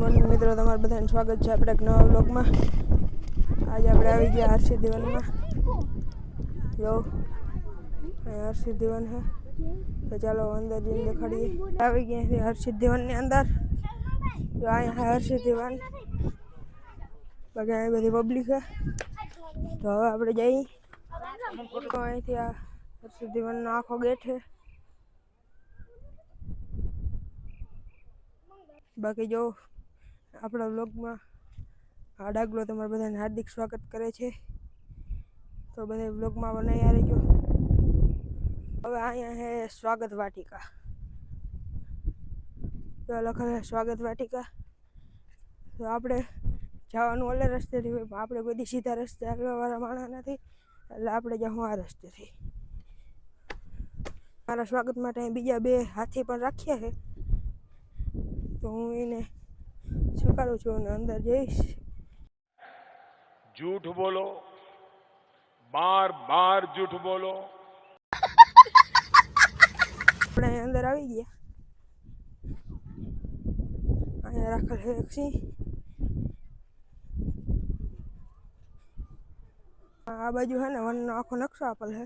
good morning મિત્રો તમારું બધાને સ્વાગત છે આપણે એક નવા બ્લોગમાં આજે આપણે આવી ગયા હર્ષી દિવાનમાં જો હર્ષી દિવાન છે તો ચાલો અંદર જઈને દેખાડીએ આવી ગયા છે હર્ષી દિવાનની અંદર જો અહીંયા હર્ષી દિવાન બાકી બધી પબ્લિક છે તો હવે આપણે જઈએ અહીંથી આ હર્ષી દિવાનનો આખો ગેટ છે બાકી જો આપણા વ્લોગમાં આ ડાગલો તમારા બધાને હાર્દિક સ્વાગત કરે છે તો બધા વ્લોગમાં બનાવી આવી ગયો હવે અહીંયા છે સ્વાગત વાટિકા તો લખેલ સ્વાગત વાટિકા તો આપણે જવાનું ઓલા રસ્તેથી હોય પણ આપણે કોઈ સીધા રસ્તે આગળવાળા માણસ નથી એટલે આપણે જવું આ રસ્તેથી મારા સ્વાગત માટે બીજા બે હાથી પણ રાખ્યા છે તો હું એને શું કરું છું ને અંદર જઈશ જૂઠ બોલો બાર બાર જૂઠ બોલો આપણે અંદર આવી ગયા અહીંયા રાખેલ છે એક્સી આ બાજુ હે ને વનનો આખો નકશો આપેલ છે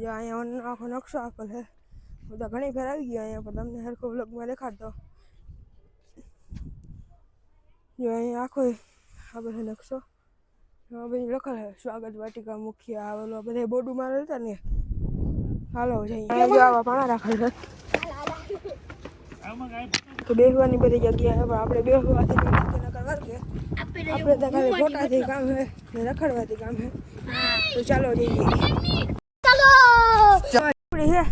જ્યાં અહીંયા આખો નકશો આપેલ છે હું તો ઘણી ફેર આવી ગયા અહીંયા પણ તમને હરખો બ્લોગમાં દેખાડતો જો અહીંયા આખો આ બધો નકશો એમાં બધું લખેલ છે સ્વાગત વાટિકા મુખ્ય આવેલો બધા બોર્ડું મારે હતા ને હાલો જઈએ જો આવા પાણા રાખેલ છે તો બેસવાની બધી જગ્યા છે પણ આપણે બેસવાથી કરવાથી આપણે તો ખાલી ફોટાથી કામ છે ને રખડવાથી કામ છે તો ચાલો જઈએ चलो झोपड़ी है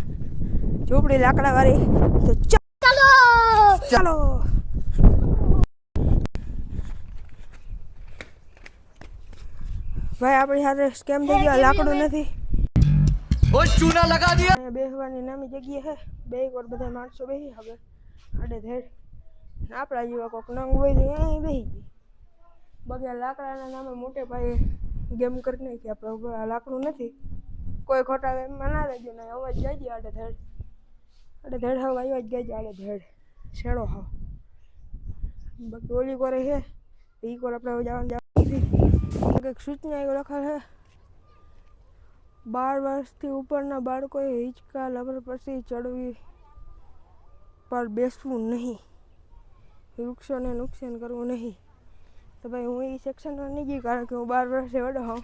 झोपड़ी लाकड़ा वाली तो चलो चलो भाई आप यहाँ स्कैम दे दिया लाकड़ों ने थी ओ चूना लगा दिया बेहवानी ना मिल गई है बेग और बदह मार सो बेही हगे अड़े धेर ना पढ़ाई हुआ कोकन वो ही दिया ही बेही की लाकड़ा ना ना मैं मोटे भाई गेम करने की आप लोग लाकड़ों ने थी કોઈ ખોટા વેમમાં ના રહેજો ને હવે જઈએ આડે ધડ આડે ધડ હવે આવ્યો જ જઈએ આડે ધડ શેડો હા બાકી ઓલી કોરે છે એ કોર આપણે જવાનું જવાનું કંઈક સૂચના એવું લખાણ છે બાર વર્ષથી ઉપરના બાળકોએ હિંચકા લબર પછી ચડવી પર બેસવું નહીં વૃક્ષોને નુકસાન કરવું નહીં તો ભાઈ હું એ સેક્શનમાં નહીં ગઈ કારણ કે હું બાર વર્ષે વડો હોઉં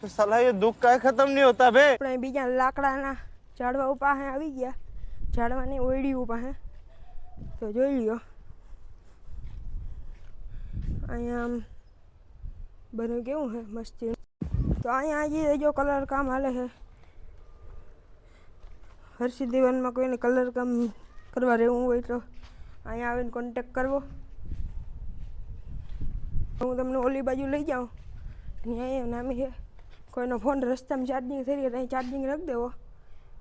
तो साला ये दुख का खत्म नहीं होता बे अपने भी जान लाकड़ा ना चढ़वा उपा है अभी गया चढ़वा ने ओड़ी उपा है तो जो लियो आई एम बन गए है मस्ती तो आया ये जो कलर काम माल है हर सिद्धिवन में कोई कलर कम करवा रहे हूँ वही तो आया आवे कॉन्टेक्ट करवो हूँ तमने ओली बाजू ले जाओ नहीं आई नाम है કોઈ નો ફોન રસ્તામાં ચાર્જિંગ થરી એ ચાર્જિંગ રાખ દેવો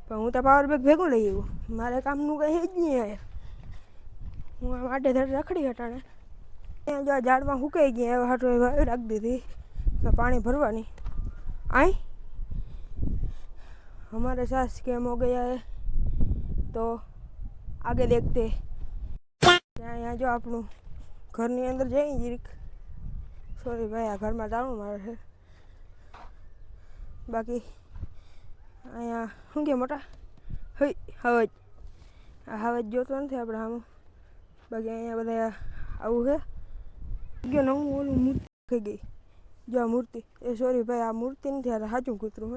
પણ હું તો પાવર બેક ભેગો લઈ આવ્યો મારે કામ નું કઈ જ નહી હાય હું આ માથે ધર રાખડી હટાણે એ જો જાડવા સુકાઈ ગઈ હવે હાટો રાખ દીધી સા પાણી ભરવાની આય અમારે સા સ્કેમ હો ગયા હે તો આગે દેખતે આયા જો આપણો ઘર ની અંદર જઈ ઈક સોરી ભાઈ આ ઘર માં જાવું મારે बाकी यहाँ होंगे मोटा हई हवज हवाज जो तो थे अपना हम बाकी यहाँ बताया है क्यों ना गई जो मूर्ति ए सॉरी भाई आ मूर्ति नहीं थे हाथ चूं कूतरो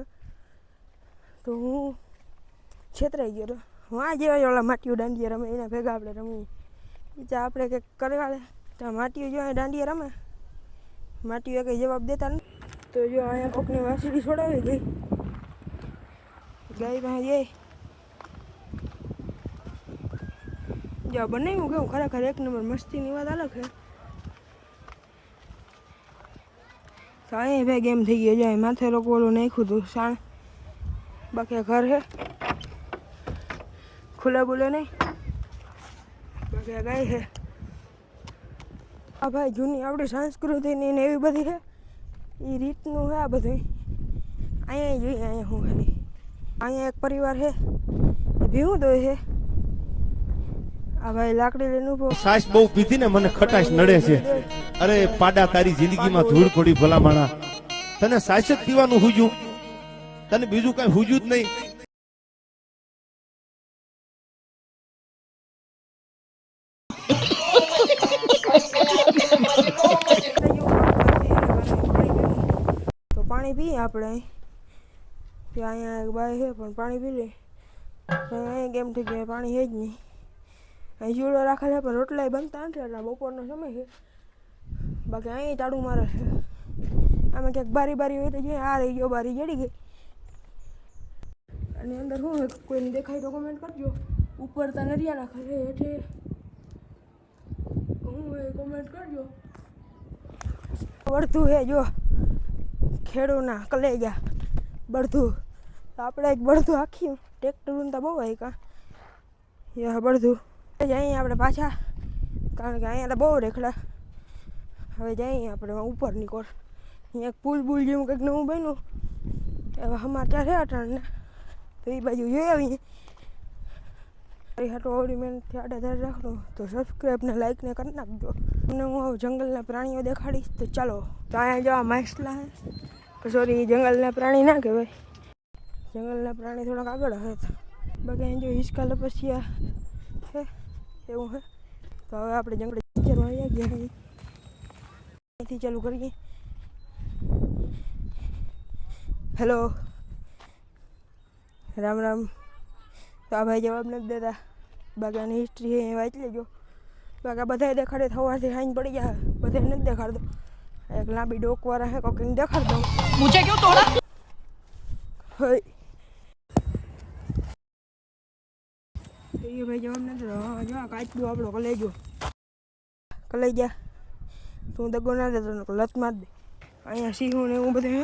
तो हूँ क्षेत्र आई गए वहाँ जो वाला माटी डांडी रमे इन्हें भेगा अपने रमे जा आप कर माटी जो डांडी रमे माटी के जवाब देता नहीं तो जो आया अपने वैसे भी छोड़ा हुई गई गई ये जा बने हो गए खरा खरा एक नंबर मस्ती नहीं बात अलग है साए तो भाई गेम थी गए जाए मैं थे बोलो नहीं खुद शान बाकी घर है खुला बोले नहीं बाकी गए है अब भाई जूनी आप संस्कृति नहीं बधी है એ રીતનું હે આ બધું અહીંયા જોઈએ અહીંયા હું ખાલી અહીંયા એક પરિવાર છે એ ભીવું દોય છે આ ભાઈ લાકડી લઈને ઉભો સાસ બહુ પીધી ને મને ખટાશ નડે છે અરે પાડા તારી જિંદગીમાં ધૂળ પડી ભલામણા તને સાસ જ પીવાનું હુજ્યું તને બીજું કાંઈ હુજ્યું જ નહીં પાણી પીએ આપણે ત્યાં અહીંયા એક બાઈ છે પણ પાણી પી લે અહીંયા કેમ થઈ ગયા પાણી છે જ નહીં અહીં જીવડો રાખેલા પણ રોટલા બનતા નથી એટલે બપોરનો સમય છે બાકી અહીં તાળું મારે છે આમાં ક્યાંક બારી બારી હોય તો જઈએ આ રહી ગયો બારી જડી ગઈ અને અંદર શું કોઈને દેખાય તો કમેન્ટ કરજો ઉપર તો નરિયાના છે એટલે હું કમેન્ટ કરજો વળતું હે જો ખેડૂના કલેજા બળધું તો આપણે એક બળધું આખ્યું ટ્રેક્ટરનું તો બહુ હોય કાં એ બળધું અહીંયા આપણે પાછા કારણ કે અહીંયા તો બહુ રેખડા હવે જઈએ આપણે ઉપર નીકળ અહીંયા એક પુલ બુલ જેવું કંઈક નવું બન્યું એવા હમા ત્યારે અટાણને તો એ બાજુ જોઈ આવીએ મારી હાટો ઓડી મહેનતથી આડાધાર રાખજો તો સબસ્ક્રાઈબ ને લાઈક ને કરી નાખજો અને હું જંગલના પ્રાણીઓ દેખાડીશ તો ચાલો તો અહીંયા જવા માછલા સોરી જંગલના પ્રાણી ના કહેવાય જંગલના પ્રાણી થોડાક આગળ હે બાકી અહીં જો હિંચકા લપસિયા છે એવું હે તો હવે આપણે જંગલ વિચારવા આવ્યા ગયા અહીંથી ચાલુ કરીએ હેલો રામ રામ તો આ ભાઈ જવાબ નથી દેતા બાગાની હિસ્ટ્રી એ વાંચી લેજો બાકી બધાય દેખાડે થવાથી હાઈન પડી જાય બધાય નથી દેખાડતો એક લાંબી ડોકવાળા હે કોકીને દેખાડ દઉં મુજે કેવું તોડા હઈ એ ભાઈ જવાબ નથી રહ્યો જો કાચ દો આપણો કલાઈ ગયો કલાઈ ગયા તું દગો ના દેતો લત માર દે અહીંયા સિંહ ને એવું બધું હે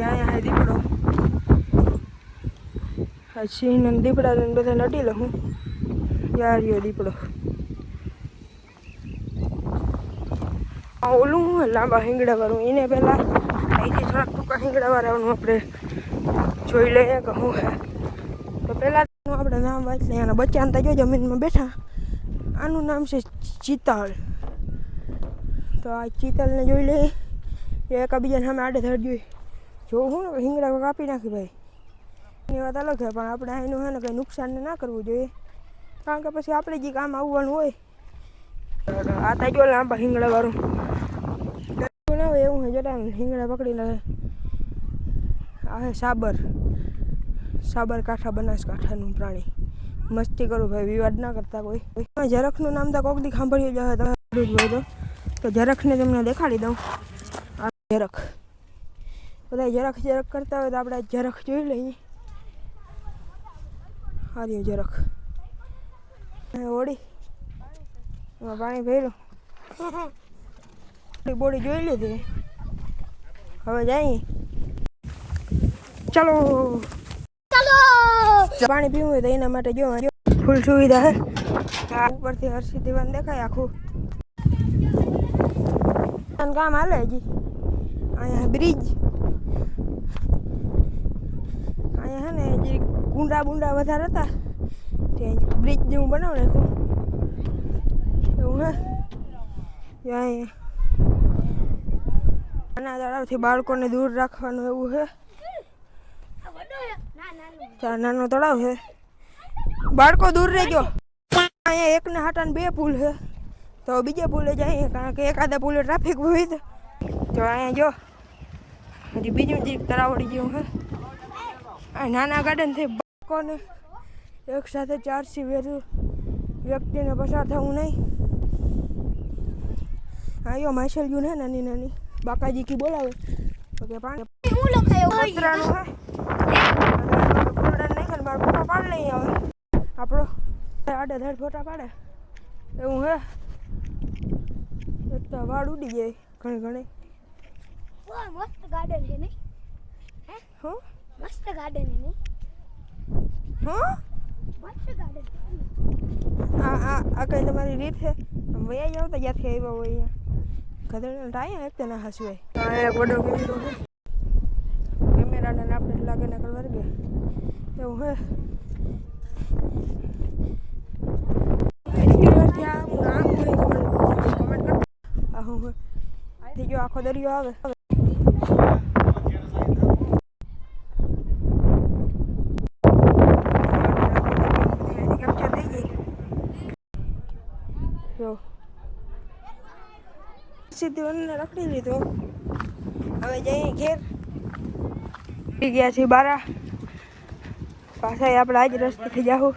અહીંયા અહીંયા દીપડો પછી દીપડા લઈને બધા નટી લઉં યારીઓ દીપડો ઓલું લાંબા હિંગડા વાળું એને પહેલા અહીંથી થોડાક ટૂંકા હિંગડા વાળાનું આપણે જોઈ લઈએ કે હું તો પહેલાં આપણે નામ વાંચીએ એના બચ્ચા અંતા જો જમીનમાં બેઠા આનું નામ છે ચિતાળ તો આ ચિતાલને જોઈ લઈએ એકબીજા સામે આડે ધડ જોઈએ જો હું રીંગણા કાપી નાખી ભાઈ એની વાત અલગ છે પણ આપણે એનું છે ને કંઈ નુકસાન ના કરવું જોઈએ કારણ કે પછી આપણે જે કામ આવવાનું હોય આ થઈ ગયો લાંબા રીંગણાવાળું ના હોય એવું હોય જટા પકડી પકડીને આ હે સાબર સાબરકાંઠા બનાસકાંઠાનું પ્રાણી મસ્તી કરું ભાઈ વિવાદ ના કરતા કોઈ ઝરખનું નામ તો કોક દી સાંભળ્યું જ હોય તો ઝરખને તમને દેખાડી દઉં આ ઝરખ બધા જરાક જરાક કરતા હોય તો આપણે જરાક જોઈ લઈએ હારી જરાક ઓળી એમાં પાણી ભરેલું બોડી જોઈ લીધી હવે જઈએ ચાલો પાણી પીવું હોય તો એના માટે જો ફૂલ સુવિધા હે ઉપરથી હર્ષિત દિવાન દેખાય આખું કામ હાલે હજી અહીંયા બ્રિજ અહીંયા ને જે કુંડા બુંડા વધારે હતા ત્યાં બ્રિજ જેવું બનાવ નાખ્યું એવું હે અહીંયા નાના તળાવથી બાળકોને દૂર રાખવાનું એવું છે નાનો તળાવ છે બાળકો દૂર રહેજો અહીંયા એકને હાટાને બે પુલ છે તો બીજે પુલે જાય કારણ કે એકાદા પુલે ટ્રાફિક હોય તો અહીંયા જો હજી બીજું જે તળાવડી જેવું હે આ નાના ગાર્ડનથી બાળકોને એક સાથે ચારથી વધુ વ્યક્તિને પસાર થવું નહીં આયો માછલ યુ ને નાની નાની બાકાજી કી બોલાવે કે પાણી હું લખાયો કચરાનું હે નહીં કરે ફોટો પાડ નહીં આવે આપણો આડે ધડ ફોટા પાડે એવું હે એક તો વાળ ઉડી જાય ઘણી ઘણી મસ્ત ગાર્ડન છે નહીં હે હું મસ્ત ગાર્ડન એનું હા મસ્ત ગાર્ડન આ આ આ કઈ તમારી રીત છે વયા જાવ તો જ્યાંથી આવ્યા હોય ગધેડા ટાઈ ને એકતા ના હસવે એક ઓર્ડર કર્યો કેમેરાને આપણે લાગે ને કલર ગયા એવું હે આખો દરિયો આવે સીધું અમને રખડી લીધો હવે જઈએ ઘેર ગયા છીએ બારા પાછા આપણે આજ રસ્તે થઈ જાઉં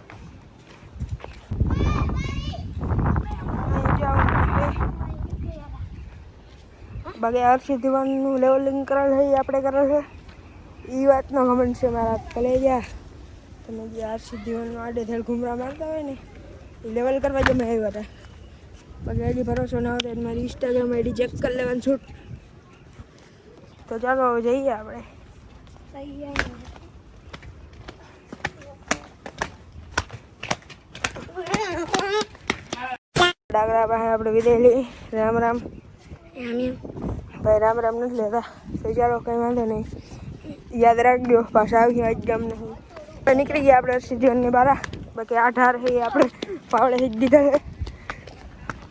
બાકી હર્ષી ધીવાનનું લેવલિંગ કરેલ છે આપણે કરેલ છે એ વાતનો કમેન્ટ છે મારા કલે યાર તમે જે હર્ષી ધીવાનનું આડે ધડ ઘૂમરા મારતા હોય ને એ લેવલ કરવા જમે આવ્યા હતા બકે એડી ભરોસો નહોતો એ મારી Instagram ID ચેક કર લેવાનું છૂટ તો જાવો જઈએ આપણે જઈએ ડાગરા બાહે આપણે વિદેલી રામ રામ એ અમે બઈ રામ રામ નહી લેતા સજારો કઈ માંગતો નહી યાદ રાખજો પસાવ કે આમ નહી નીકળી ગયા આપણે સીધી ઓન નેબારા બકે 18 હે આપણે પાવડે હી દીધા ને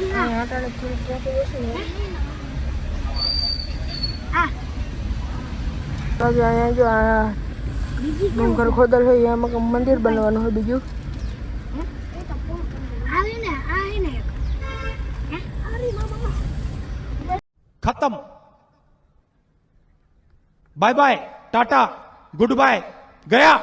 અહીંયા જો આ ડુંગર ખોદલ હોય એમાં મંદિર બનવાનું હોય બીજું ખતમ bye bye tata good bye ગયા